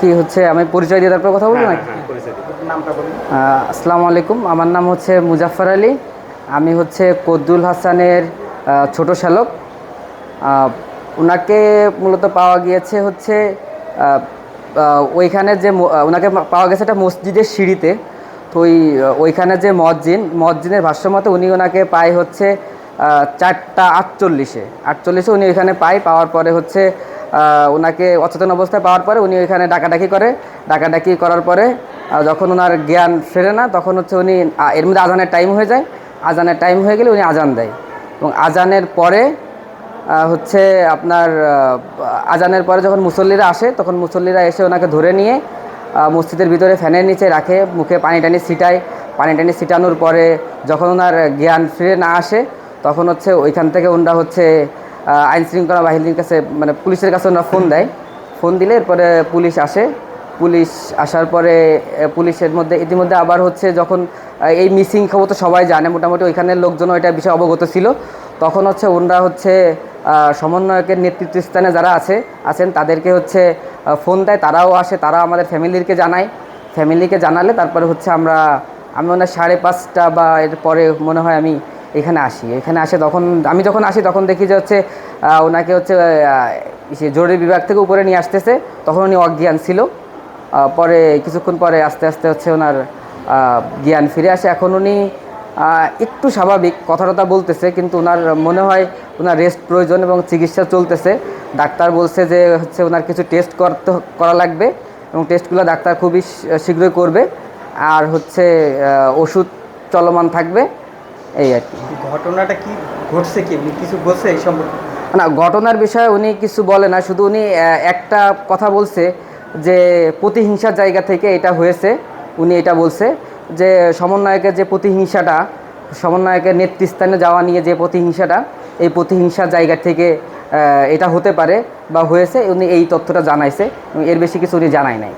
কি হচ্ছে আমি পরিচয় দিয়ে তারপর কথা বলব হ্যাঁ, নাকি? হ্যাঁ, আসসালামু আলাইকুম আমার নাম হচ্ছে মুজাফফর আলী আমি হচ্ছে কদ্দুল হাসানের ছোট শ্যালক। ওনাকে মূলত পাওয়া গিয়েছে হচ্ছে ওইখানে যে ওনাকে পাওয়া গেছে একটা মসজিদের সিঁড়িতে। তো ওই ওইখানে যে মসজিদ মসজিদের ভাষ্য মতে উনি ওনাকে পায় হচ্ছে চারটা আটচল্লিশে। আটচল্লিশে উনি ওইখানে পায় পাওয়ার পরে হচ্ছে ওনাকে অচেতন অবস্থায় পাওয়ার পরে উনি ওইখানে ডাকাডাকি করে। ডাকাডাকি করার পরে যখন ওনার জ্ঞান ফেরে না, তখন হচ্ছে উনি এর মধ্যে আজানের টাইম হয়ে যায়। আজানের টাইম হয়ে গেলে উনি আজান দেয়। এবং আজানের পরে হচ্ছে আপনার আজানের পরে যখন মুসল্লিরা আসে, তখন মুসল্লিরা এসে ওনাকে ধরে নিয়ে মসজিদের ভিতরে ফ্যানের নিচে রাখে, মুখে পানি টানি ছিটায়। পানি টানি ছিটানোর পরে যখন ওনার জ্ঞান ফিরে না আসে, তখন হচ্ছে ওইখান থেকে ওনারা হচ্ছে আইন শৃঙ্খলা বাহিনীর কাছে মানে পুলিশের কাছে ওনারা ফোন দেয়। ফোন দিলে এরপরে পুলিশ আসে। পুলিশ আসার পরে পুলিশের মধ্যে, ইতিমধ্যে আবার হচ্ছে যখন এই মিসিং খবর তো সবাই জানে, মোটামুটি ওইখানের লোকজনও এটা বিষয়ে অবগত ছিল। তখন হচ্ছে ওনারা হচ্ছে সমন্বয়কের নেতৃত্ব স্থানে যারা আছে, আছেন, তাদেরকে হচ্ছে ফোন দেয়। তারাও আসে তারাও আমাদের ফ্যামিলিকে জানায়। ফ্যামিলিকে জানালে তারপরে হচ্ছে আমরা, আমি মনে হয় সাড়ে পাঁচটা বা এর পরে মনে হয় আমি এখানে আসি। এখানে আসে তখন, আমি যখন আসি তখন দেখি যে হচ্ছে ওনাকে হচ্ছে ইসে জরুরি বিভাগ থেকে উপরে নিয়ে আসতেছে। তখন উনি অজ্ঞান ছিল। পরে কিছুক্ষণ পরে আস্তে আস্তে হচ্ছে ওনার জ্ঞান ফিরে আসে। এখন উনি একটু স্বাভাবিক কথাটা বলতেছে, কিন্তু ওনার মনে হয় ওনার রেস্ট প্রয়োজন এবং চিকিৎসা চলতেছে। ডাক্তার বলছে যে হচ্ছে ওনার কিছু টেস্ট করতে, করা লাগবে এবং টেস্টগুলো ডাক্তার খুবই শীঘ্রই করবে। আর হচ্ছে ওষুধ চলমান থাকবে। এই আর কি। ঘটনাটা কি ঘটছে কি? উনি কিছু বলছে এই সম্পর্কে? না ঘটনার বিষয়ে উনি কিছু বলে না শুধু উনি একটা কথা বলছে যে প্রতিহিংসার জায়গা থেকে এটা হয়েছে। উনি এটা বলছে যে সমন্বয়কের যে প্রতিহিংসাটা সমন্বয়কের নেতৃস্থানে যাওয়া নিয়ে যে প্রতিহিংসাটা এই প্রতিহিংসার জায়গা থেকে এটা হতে পারে বা হয়েছে। উনি এই তথ্যটা জানাইছে। এর বেশি কিছু উনি জানায় নাই।